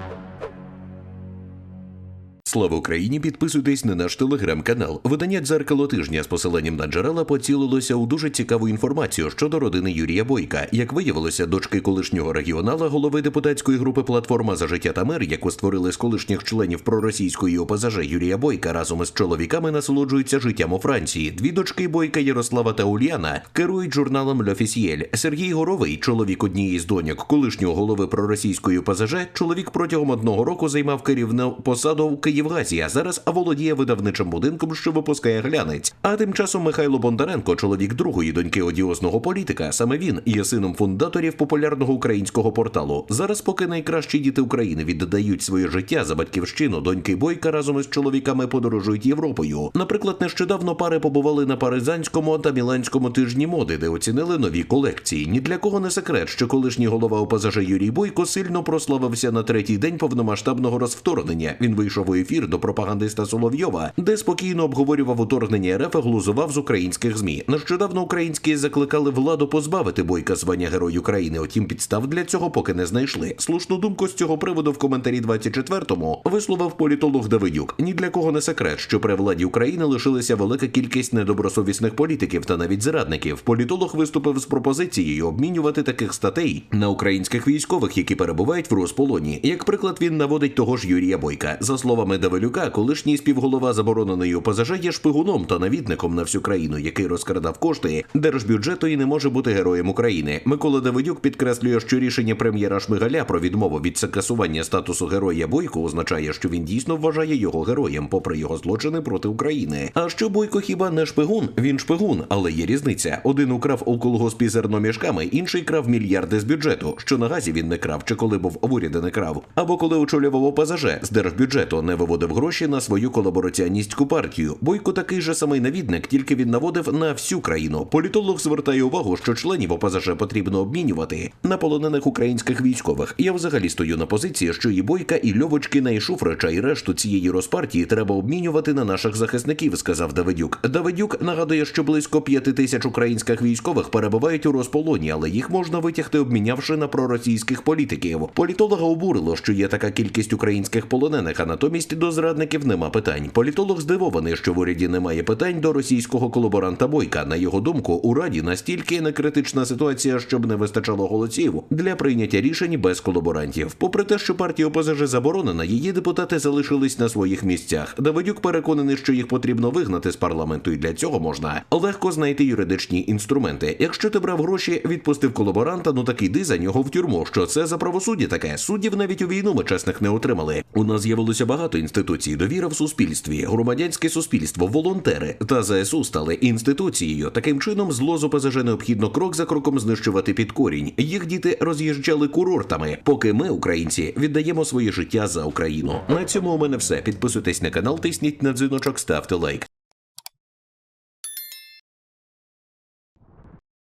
Thank you. Слава Україні! Підписуйтесь на наш телеграм-канал. Видання дзеркало тижня з посиланням на джерела поцілилося у дуже цікаву інформацію щодо родини Юрія Бойка. Як виявилося, дочки колишнього регіонала, голови депутатської групи Платформа за життя та мир, яку створили з колишніх членів проросійської ОПЗЖ Юрія Бойка, разом із чоловіками насолоджуються життям у Франції. Дві дочки Бойка Ярослава та Ульяна керують журналом Льофісієль. Сергій Горовий, чоловік однієї з доньок колишнього голови проросійської ОПЗЖ, чоловік протягом одного року займав керівну посаду у Київгазі, а зараз володіє видавничим будинком, що випускає глянець. А тим часом Михайло Бондаренко, чоловік другої доньки одіозного політика, саме він є сином фундаторів популярного українського порталу. Зараз, поки найкращі діти України віддають своє життя за батьківщину, доньки Бойка разом із чоловіками подорожують Європою. Наприклад, нещодавно пари побували на паризанському та міланському тижні моди, де оцінили нові колекції. Ні для кого не секрет, що колишній голова ОПЗЖ Юрій Бойко сильно прославився на третій день повномасштабного розвторгнення. Він вийшов у ефір до пропагандиста Соловйова, де спокійно обговорював уторгнення РФ глузував з українських змі. Нещодавно українські закликали владу позбавити Бойка звання Герой України. Утім, підстав для цього поки не знайшли. Слушну думку з цього приводу в коментарі 24-му висловив політолог Давидюк. Ні для кого не секрет, що при владі України лишилася велика кількість недобросовісних політиків та навіть зрадників. Політолог виступив з пропозицією обмінювати таких статей на українських військових, які перебувають в розполоні. Як приклад, він наводить того ж Юрія Бойка. За словами Давилюка, колишній співголова забороненої ОПЗЖ є шпигуном та навідником на всю країну, який розкрадав кошти держбюджету і не може бути героєм України. Микола Давидюк підкреслює, що рішення прем'єра Шмигаля про відмову від скасування статусу героя Бойко означає, що він дійсно вважає його героєм, попри його злочини проти України. А що Бойко хіба не шпигун? Він шпигун, але є різниця. Один украв у колгоспі зерно мішками, інший крав мільярди з бюджету. Що на газі він не крав, чи коли був в уряді не крав, або коли очолював ОПЗЖ з держбюджету не виводив гроші на свою колабораціоністську партію. Бойко такий же самий навідник, тільки він наводив на всю країну. Політолог звертає увагу, що членів ОПЗЖ потрібно обмінювати на полонених українських військових. Я взагалі стою на позиції, що і Бойка, і Льовочкина, і Шуфрича, і решту цієї розпартії треба обмінювати на наших захисників, сказав Давидюк. Давидюк нагадує, що близько п'яти тисяч українських військових перебувають у розполоні, але їх можна витягти, обмінявши на проросійських політиків. Політолога обурило, що є така кількість українських полонених, а натомість до зрадників нема питань. Політолог здивований, що в уряді немає питань до російського колаборанта Бойка. На його думку, у раді настільки некритична ситуація, щоб не вистачало голосів для прийняття рішень без колаборантів. Попри те, що партія ОПЗЖ заборонена, її депутати залишились на своїх місцях. Давидюк переконаний, що їх потрібно вигнати з парламенту, і для цього можна легко знайти юридичні інструменти. Якщо ти брав гроші, відпустив колаборанта, ну так іди за нього в тюрму. Що це за правосуддя таке? Суддів навіть у війну ми чесних не отримали. У нас з'явилося багато інституцій. Довіра в суспільстві, громадянське суспільство, волонтери та ЗСУ стали інституцією. Таким чином, зло з ОПЗЖ необхідно крок за кроком знищувати під корінь. Їх діти роз'їжджали курортами, поки ми, українці, віддаємо своє життя за Україну. На цьому у мене все. Підписуйтесь на канал, тисніть на дзвіночок, ставте лайк.